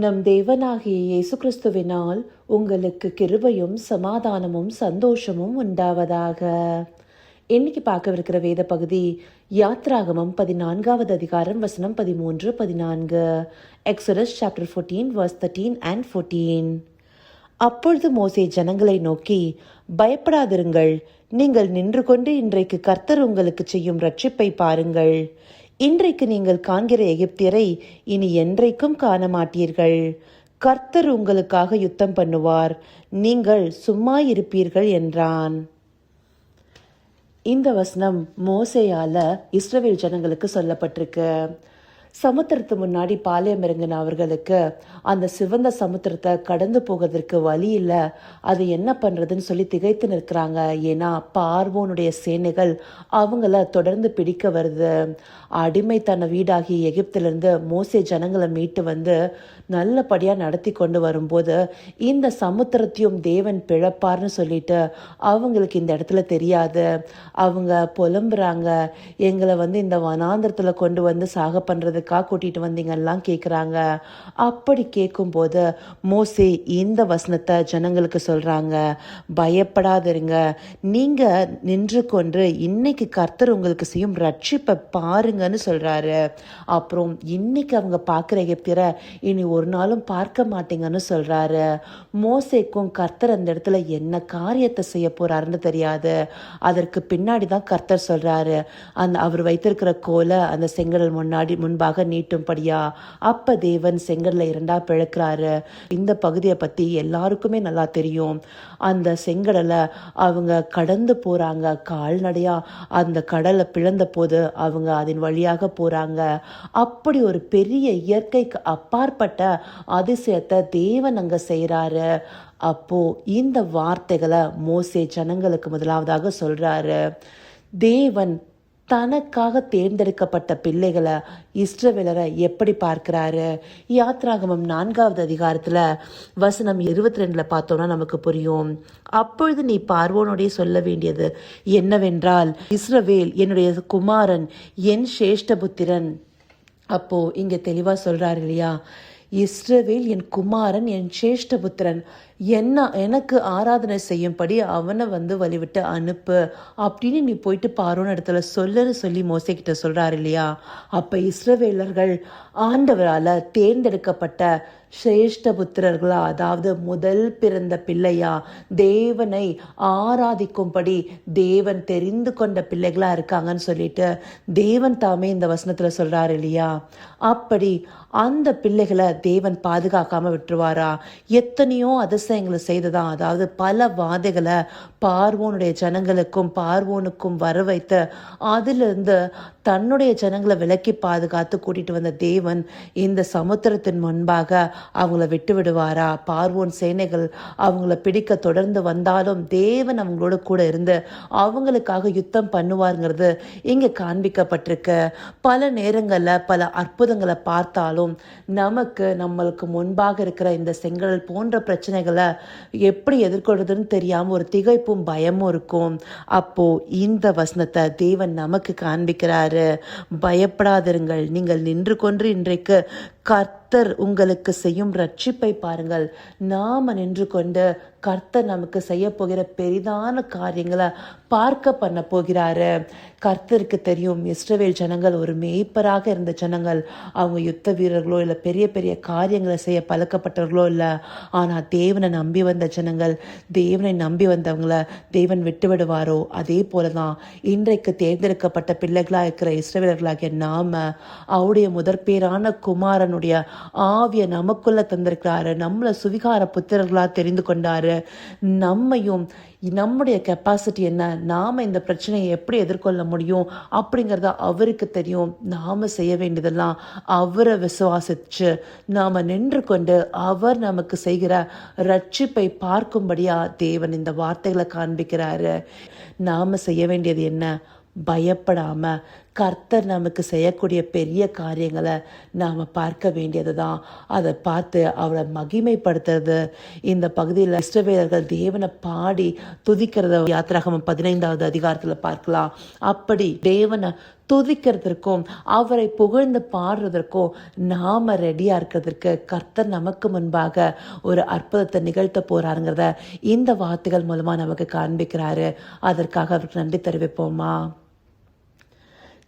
நம் தேவனாகிய இயேசு கிறிஸ்துவினால் உங்களுக்கு கிருபையும் சமாதானமும் சந்தோஷமும் உண்டாவதாக. இன்னைக்கு பார்க்கவிருக்கிற வேத பகுதி யாத்ராகமம் பதினான்காவது அதிகாரம் வசனம் பதிமூன்று பதினான்கு. Exodus chapter fourteen verse thirteen and fourteen அப்பொழுது மோசே ஜனங்களை நோக்கி பயப்படாதிருங்கள். நீங்கள் நின்று கொண்டு இன்றைக்கு கர்த்தர் உங்களுக்கு செய்யும் ரட்சிப்பை பாருங்கள். இன்றைக்கு நீங்கள் காண்கிற எகிப்தியரை இனி என்றைக்கும் காண மாட்டீர்கள் கர்த்தர் உங்களுக்காக யுத்தம் பண்ணுவார். நீங்கள் சும்மா இருப்பீர்கள் என்றான். இந்த வசனம் மோசையால இஸ்ரவேல் ஜனங்களுக்கு சொல்லப்பட்டிருக்கு. சமுத்திரத்து முன்னாடி பாளையம் இறங்கின அவர்களுக்கு அந்த சிவந்த சமுத்திரத்தை கடந்து போகிறதுக்கு வழி இல்லை. அது என்ன பண்ணுறதுன்னு சொல்லி திகைத்து நிற்கிறாங்க. ஏன்னா பார்வோனுடைய சேனைகள் அவங்கள தொடர்ந்து பிடிக்க வருது. அடிமைத்தன வீடாகி எகிப்திலிருந்து மோசே ஜனங்களை மீட்டு வந்து நல்லபடியாக நடத்தி கொண்டு வரும்போது இந்த சமுத்திரத்தையும் தேவன் பிழப்பார்னு சொல்லிட்டு அவங்களுக்கு இந்த இடத்துல தெரியாது. அவங்க புலம்புறாங்க. எங்களை வந்து இந்த வனாந்திரத்தில் கொண்டு வந்து சாக பண்ணுறது பண்ணுறதுக்காக கூட்டிகிட்டு வந்தீங்கலாம் கேட்குறாங்க அப்படி கேட்கும்போது மோசே இந்த வசனத்தை ஜனங்களுக்கு சொல்கிறாங்க பயப்படாதிருங்க. நீங்கள் நின்று கொண்டு இன்னைக்கு கர்த்தர் உங்களுக்கு செய்யும் ரட்சிப்பை பாருங்கன்னு சொல்கிறாரு அப்புறம் இன்னைக்கு அவங்க பார்க்குற எகிப்தியரை இனி ஒரு நாளும் பார்க்க மாட்டீங்கன்னு சொல்கிறாரு மோசேக்கும் கர்த்தர் அந்த இடத்துல என்ன காரியத்தை செய்ய போறாருன்னு தெரியாது. அதற்கு பின்னாடி தான் கர்த்தர் சொல்கிறாரு அந்த அவர் வைத்திருக்கிற கோலை அந்த செங்கடல் முன்னாடி முன்பாக நீட்டும்படியா? அப்ப தேவன் செங்கடலை இரண்டா பிழக்கிறாரு இந்த பகுதியை பற்றி எல்லாருக்குமே நல்லா தெரியும். அந்த செங்கடலை அவங்க கடந்து போகிறாங்க கால்நடையா? அந்த கடலை பிளந்த போது அவங்க அதன் வழியாக போகிறாங்க அப்படி ஒரு பெரிய இயற்கைக்கு அப்பாற்பட்ட அதிசயத்தை தேவன் அங்கே செய்கிறாரு அப்போ இந்த வார்த்தைகளை மோசே ஜனங்களுக்கு முதலாவதாக சொல்றாரு. தேவன் தனக்காக தேர்ந்தெடுக்கப்பட்ட பிள்ளைகளை இஸ்ரவேலரை எப்படி பார்க்கிறாரு? யாத்ராகமம் நான்காவது அதிகாரத்தில் வசனம் இருபத்தி ரெண்டில் பார்த்தோம்னா நமக்கு புரியும். அப்பொழுது நீ பார்வோனுடைய சொல்ல வேண்டியது என்னவென்றால் இஸ்ரவேல் என்னுடைய குமாரன் என் சேஷ்டபுத்திரன் அப்போ இங்கே தெளிவாக சொல்கிறாரு இல்லையா? இஸ்ரவேல் என் குமாரன் என் சேஷ்டபுத்திரன். என்ன எனக்கு ஆராதனை செய்யும்படி அவனை வந்து வழிவிட்டு அனுப்பு. அப்படின்னு நீ போயிட்டு பாருன்னு இடத்துல சொல்லுன்னு சொல்லி மோசைக்கிட்ட சொல்கிறாரு இல்லையா? அப்போ இஸ்ரவேலர்கள் ஆண்டவரால் தேர்ந்தெடுக்கப்பட்ட சிரேஷ்ட புத்திரர்களா அதாவது முதல் பிறந்த பிள்ளையா? தேவனை ஆராதிக்கும்படி தேவன் தெரிந்து கொண்ட பிள்ளைகளா இருக்காங்கன்னு சொல்லிட்டு தேவன் தாமே இந்த வசனத்தில் சொல்றாரு இல்லையா? அப்படி அந்த பிள்ளைகளை தேவன் பாதுகாக்காம விட்டுருவாரா? எத்தனையோ அதிசயங்களை செய்ததான். அதாவது பல வாதைகளை பார்வோனுடைய ஜனங்களுக்கும் பார்வோனுக்கும் வர வைத்து அதிலிருந்து தன்னுடைய ஜனங்களை விலக்கி பாதுகாத்து கூட்டிகிட்டு வந்த தேவன் இந்த சமுத்திரத்தின் முன்பாக அவங்கள விட்டு விடுவாரா? பார்வோன் சேனைகள் அவங்கள பிடிக்க தொடர்ந்து வந்தாலும் தேவன் அவங்களோட கூட இருந்து அவங்களுக்காக யுத்தம் பண்ணுவாருங்கிறது இங்கே காண்பிக்கப்பட்டிருக்கு. பல நேரங்களில் பல அற்புதங்களை பார்த்தாலும் நமக்கு நம்மளுக்கு முன்பாக இருக்கிற இந்த செங்கடல் போன்ற பிரச்சனைகளை எப்படி எதிர்கொள்றதுன்னு தெரியாமல் ஒரு திகைப்பும் பயமும் இருக்கும். அப்போ இந்த வசனத்தை தேவன் நமக்கு காண்பிக்கிறார். பயப்படாதிருங்கள். நீங்கள் நின்று கொன்று இன்றைக்கு கர்த்தர் உங்களுக்கு செய்யும் ரட்சிப்பை பாருங்கள். நாம நின்று கொண்டு கர்த்தர் நமக்கு செய்ய போகிற பெரிதான காரியங்களை பார்க்க பண்ண போகிறாரு. கர்த்தருக்கு தெரியும் இஸ்ரவேல் ஜனங்கள் ஒரு மேய்ப்பராக இருந்த ஜனங்கள். அவங்க யுத்த வீரர்களோ இல்லை பெரிய பெரிய காரியங்களை செய்ய பழக்கப்பட்டவர்களோ இல்லை. ஆனால் தேவனை நம்பி வந்த ஜனங்கள் தேவனை நம்பி வந்தவங்கள தேவன் விட்டு விடுவாரோ? அதே போல தான் இன்றைக்கு தேர்ந்தெடுக்கப்பட்ட பிள்ளைகளாக இருக்கிற இஸ்ரவேலர்களாகிய நாம அவருடைய முதற்பேரான தன்னுடைய ஆவிய நமக்குள்ள தந்திருக்கிறாரு நம்மளை சுவிகார புத்திரர்களாக தெரிந்து கொண்டாரு. நம்மையும் நம்முடைய கெப்பாசிட்டி என்ன? நாம இந்த பிரச்சனையை எப்படி எதிர்கொள்ள முடியும்? அப்படிங்கிறத அவருக்கு தெரியும். நாம செய்ய வேண்டியதெல்லாம் அவரை விசுவாசிச்சு நாம நின்று கொண்டு அவர் நமக்கு செய்கிற ரட்சிப்பை பார்க்கும்படியாக தேவன் இந்த வார்த்தைகளை காண்பிக்கிறாரு. நாம செய்ய வேண்டியது என்ன? பயப்படாமல் கர்த்தர் நமக்கு செய்யக்கூடிய பெரிய காரியங்களை நாம் பார்க்க வேண்டியது தான் அதை பார்த்து அவரை மகிமைப்படுத்துறது. இந்த பகுதியில் இஷ்டவேதர்கள் தேவனை பாடி துதிக்கிறத யாத்திராகமம் பதினைந்தாவது அதிகாரத்தில் பார்க்கலாம். அப்படி தேவனை துதிக்கிறதற்கும் அவரை புகழ்ந்து பாடுறதற்கும் நாம் ரெடியாக இருக்கிறதுக்கு கர்த்தர் நமக்கு முன்பாக ஒரு அற்புதத்தை நிகழ்த்த போகிறாருங்கிறத இந்த வார்த்தைகள் மூலமாக நமக்கு காண்பிக்கிறாரு. அதற்காக அவருக்கு நன்றி தெரிவிப்போமா?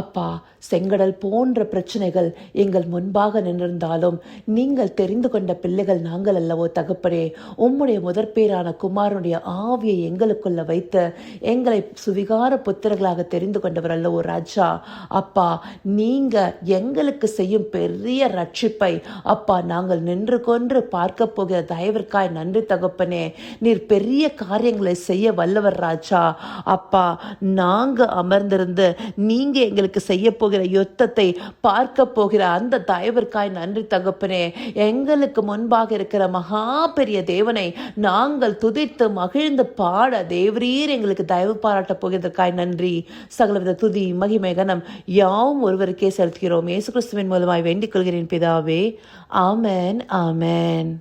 அப்பா செங்கடல் போன்ற பிரச்சனைகள் எங்கள் முன்பாக நின்றிருந்தாலும் நீங்கள் தெரிந்து கொண்ட பிள்ளைகள் நாங்கள் அல்லவோ தகப்பனே உம்முடைய முதற்பேரான குமாரனுடைய ஆவியை எங்களுக்குள்ள வைத்து எங்களை சுவிகார புத்திரர்களாக தெரிந்து கொண்டவர் அல்லவோ ராஜா. அப்பா நீங்க எங்களுக்கு செய்யும் பெரிய ரட்சிப்பை அப்பா நாங்கள் நின்று கொன்று பார்க்க போகிற தயவிற்காய் நன்றி தகப்பனே. நீர் பெரிய காரியங்களை செய்ய வல்லவர் ராஜா. அப்பா நாங்க அமர்ந்திருந்து நீங்க எங்களுக்கு செய்ய போகிற யுத்தத்தை பார்க்க போகிற அந்த தயவிற்காய் நன்றி தகப்பனே. எங்களுக்கு முன்பாக இருக்கிற மகா பெரிய தேவனை நாங்கள் துதித்து மகிழ்ந்து பாட தேவரீர் எங்களுக்கு தயவு பாராட்டப் போகிறதற்காய் நன்றி. சகலவித துதி மகிமை கனம் யாவும் ஒருவருக்கே செலுத்துகிறோம். இயேசு கிறிஸ்துவின் மூலமாய் வேண்டிக் கொள்கிறேன் பிதாவே. ஆமேன் ஆமேன்.